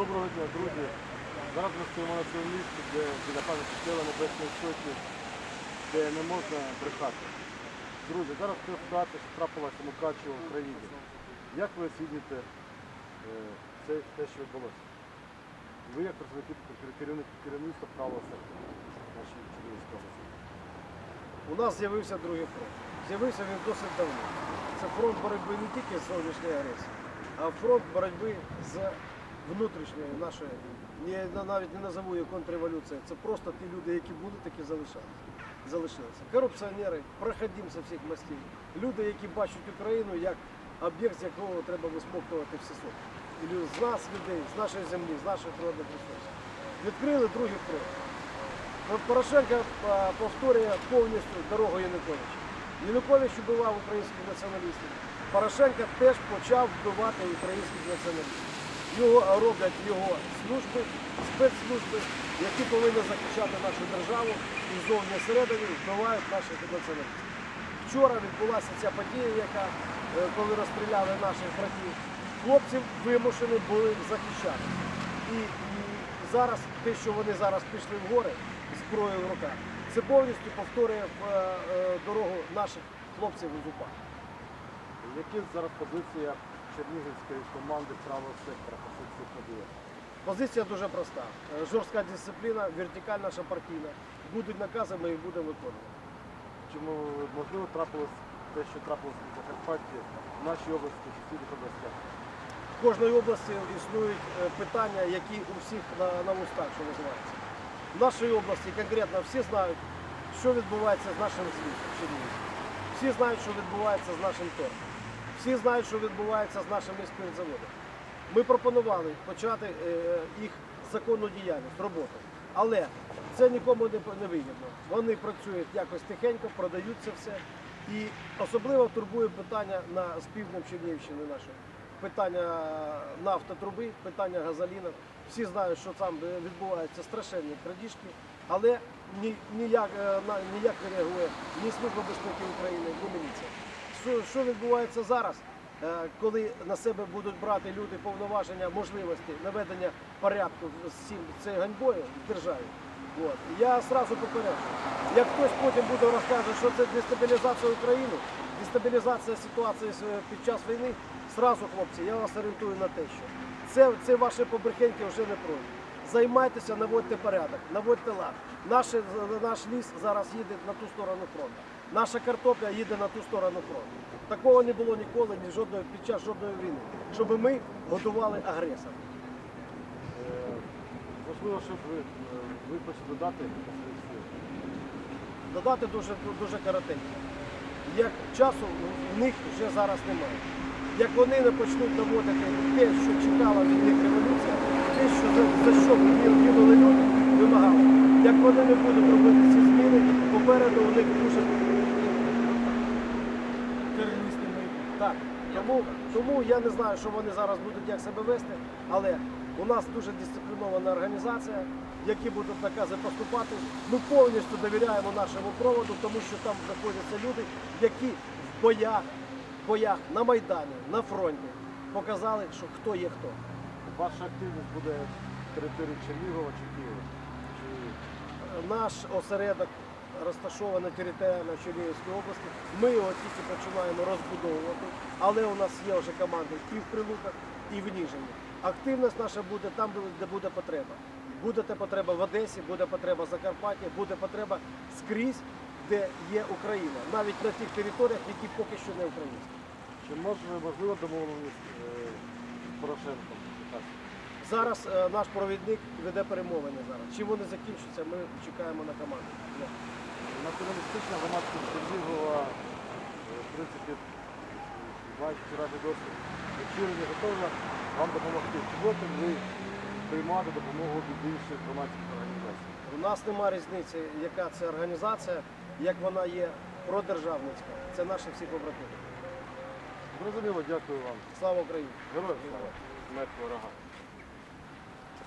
Доброго дня, друзі. Зараз ми стоїмо на цьому місці, де біля пам'яті сила Небесної Сотні, де не можна брехати. Друзі, зараз ця ситуація, що трапилася Мукачево в Україні. Як ви оцінюєте е, це, те, що відбулося? Ви як представники керівництва правого сектора нашої Чернігівської області. У нас з'явився другий фронт. З'явився він досить давно. Це фронт боротьби не тільки з зовнішньої агресії, а фронт боротьби з внутрішньою нашою. Я навіть не назову її контрреволюцією. Це просто ті люди, які були, такі залишалися. залишилися. Корупціонери, проходимці всіх мастів. Люди, які бачать Україну як об'єкт, з якого треба висмоктувати всі соки. З нас, людей, з нашої землі, з наших природних ресурсів. Відкрили другий. От Порошенко повторює повністю дорогу Януковича. Янукович вбивав українських націоналістів. Порошенко теж почав вбивати українських націоналістів. Його роблять його служби, спецслужби, які повинні захищати нашу державу і зовні всередині вбивають наших націоналістів. Вчора відбулася ця подія, яка, е, коли розстріляли наших братів, хлопців вимушені були захищати. І, і зараз те, що вони зараз пішли в гори зброєю в руках, це повністю повторює е, е, дорогу наших хлопців з УПА. Які зараз позиція Чернігівської команди правого сектора по цих всіх? Позиція дуже проста. Е, Жорстка дисципліна, вертикаль наша партійна. Будуть накази, ми їх будемо виконувати. Чому можливо трапилось те, що трапилось на Закарпатті в нашій області в сусідніх областях? В кожній області існують е, питання, які у всіх на, на устах, що називається. В нашій області конкретно всі знають, що відбувається з нашим звітом в Чернігівську. Всі знають, що відбувається з нашим торгом. Всі знають, що відбувається з нашим заводом. Ми пропонували почати е, їх законну діяльність, роботу. Але це нікому не, вигідно. Вони працюють якось тихенько, продають це все. І особливо турбує питання на з півднем Чернігівщини нашої. Питання нафтотруби, питання газоліна. Всі знають, що там е, відбуваються страшенні крадіжки, але ніяк, е, ніяк не реагує ні Служба безпеки України, ні міліція. Що, що відбувається зараз, е, коли на себе будуть брати люди повноваження, можливості наведення порядку з цим цією ганьбою в державі? От. Я одразу попереджу. Як хтось потім буде розказувати, що це дестабілізація України, дестабілізація ситуації під час війни, зразу, хлопці, я вас орієнтую на те, що це, це ваші побрехеньки вже не пройдуть. Займайтеся, наводьте порядок, наводьте лад. Наш, наш ліс зараз їде на ту сторону фронту. Наша картопля їде на ту сторону фронту. Такого не було ніколи ні жодної, під час жодної війни, щоб ми годували агресора. Е, Можливо, щоб ви, е, ви хочете додати. Додати дуже, дуже коротенько. Як часу в них вже зараз немає. Як вони не почнуть наводити те, що чекала від них революція, те, що за, за що гинули люди, вимагали. Як вони не будуть робити ці зміни, попереду у них дуже Так. Тому, тому я не знаю, що вони зараз будуть як себе вести, але у нас дуже дисциплінована організація, які будуть накази поступати. Ми повністю довіряємо нашому проводу, тому що там знаходяться люди, які в боях, боях на Майдані, на фронті показали, що хто є хто. Ваша активність буде в території Чернігова чи Києва? Чи Наш осередок розташований територіально в Чернігівській області. Ми його тільки починаємо розбудовувати, але у нас є вже команди і в Прилуках, і в Ніжині. Активність наша буде там, де буде потреба. Буде потреба в Одесі, буде потреба в Закарпатті, буде потреба скрізь, де є Україна, навіть на тих територіях, які поки що не українські. чи може можливо домовленість е, з Порошенком? Зараз е, наш провідник веде перемовини зараз. Чим вони закінчаться, ми чекаємо на команду. Да. Націоналістична громадськість Чернігова, е, в принципі, маючи вчорашній досвід, очолення готова вам допомогти. Чи будете ви приймати допомогу від інших громадських організацій? У нас нема різниці, яка це організація, як вона є продержавницька. Це наші всі побратими. Зрозуміло, дякую вам. Слава Україні! Героям слава. Смерть ворога.